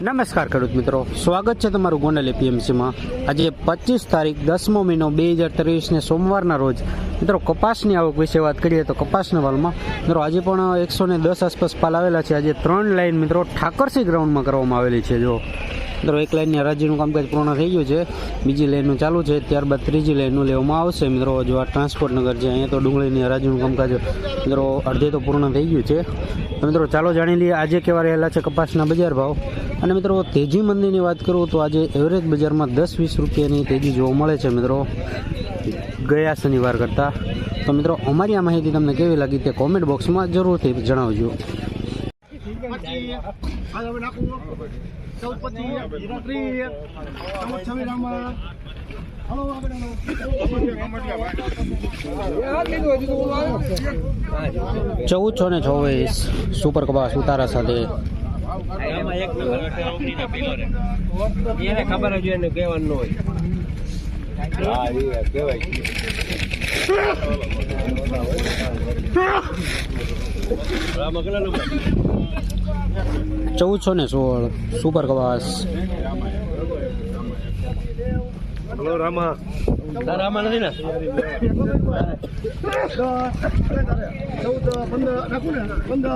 નમસ્કાર ખેડૂત મિત્રો. સ્વાગત છે તમારું ગોંડલ એપીએમસીમાં. આજે પચીસ તારીખ દસમો મહિનો બે હજાર ત્રેવીસને સોમવારના રોજ. મિત્રો, કપાસની આવક વિશે વાત કરીએ તો કપાસના વાલમાં મિત્રો, આજે પણ એકસો ને દસ આસપાસ પાલ આવેલા છે. આજે ત્રણ લાઈન મિત્રો ઠાકરસી ગ્રાઉન્ડમાં કરવામાં આવેલી છે જો મિત્રો એક લાઇનની હરાજીનું કામકાજ પૂર્ણ થઈ ગયું છે. બીજી લાઈનનું ચાલુ છે. ત્યારબાદ ત્રીજી લાઈનનું લેવામાં આવશે. મિત્રો, જો આ ટ્રાન્સપોર્ટ નગર છે, અહીંયા તો ડુંગળીની હરાજીનું કામકાજ, મિત્રો, અડધે તો પૂર્ણ થઈ ગયું છે. મિત્રો, ચાલો જાણી લઈએ, આજે કેવા રહેલા છે કપાસના બજાર ભાવ. અને મિત્રો, તેજી મંદીની વાત કરું તો આજે એવરેજ બજારમાં દસ વીસ રૂપિયાની તેજી જોવા મળે છે, મિત્રો, ગયા શનિવાર કરતાં. તો મિત્રો, અમારી આ માહિતી તમને કેવી લાગી તે કોમેન્ટ બોક્સમાં જરૂરથી જણાવજો. પચીસ હાલ હવે નાખું ચૌદ પચીસ ત્રીસ ચૌદ છવ્વીસ રામા હલો આગળ ચૌદસો ને ચોવીસ સુપર કપાસ ઉતારા સાથે. એને ખબર જ એને ને કહેવાનું હોય. ચૌદસો ને સોળ સુપર કવાસ. હલો રામા. તારા નથી ને ચૌદ પંદર નાખું ને. પંદર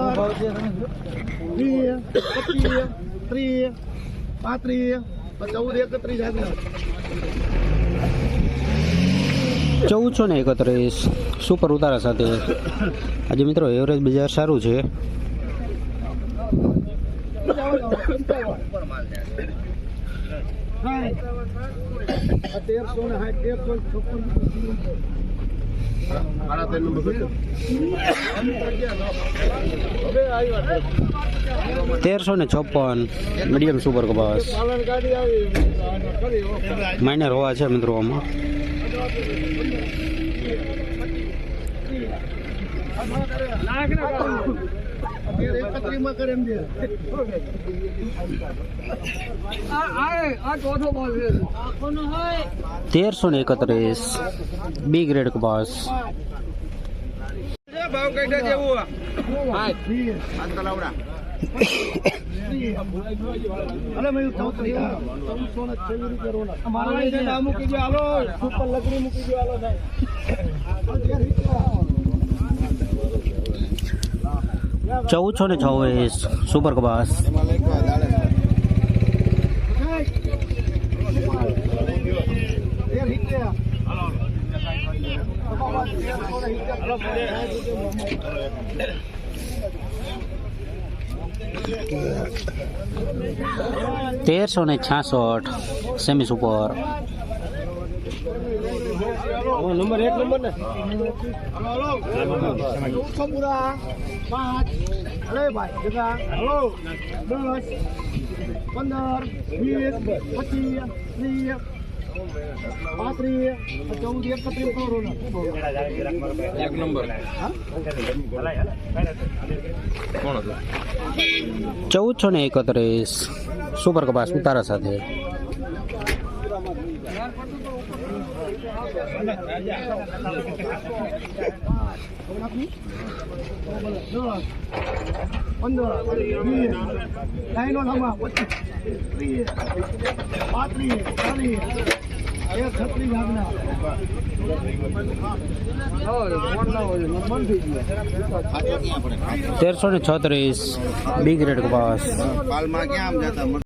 પચીસ ત્રીસ પાંત્રીસ ચૌદ એકત્રીસ ચૌદસો ને એકત્રીસ સુપર ઉતારા સાથે. આજે મિત્રો એવરેજ બજાર સારું છે. તેરસો ને છપ્પન મીડિયમ સુપર કપાસ. માઇનર હોવા છે મિત્રો આમાં. એકત્રીસ તેરસો ને એકત્રીસ. બી. ગ્રેડ કપાસ ભાવ કઈ જેવું અમારા મૂકી દો હાલો. સુપર લકડી મૂકી દો હાલો ચૌદસો ને છવ્વીસ સુપર કપાસ. તેરસો ને છાસઠ સેમી સુપર. નંબર એક નંબર ને? ચૌદસો પૂરા પાંચ અરે ભાઈ જગા હલો દસ પંદર વીસ પચીસ ત્રીસ પાંત્રીસ ચૌદ એકત્રીસ ને એક નંબર ચૌદસો ને એકત્રીસ. સુપર કપાસ ઉતારા સાથે. પંદર વીસ લાઈનો લાંબા પચીસ ત્રીસ તેરસો ને છત્રીસ બી ગ્રેડ કપાસ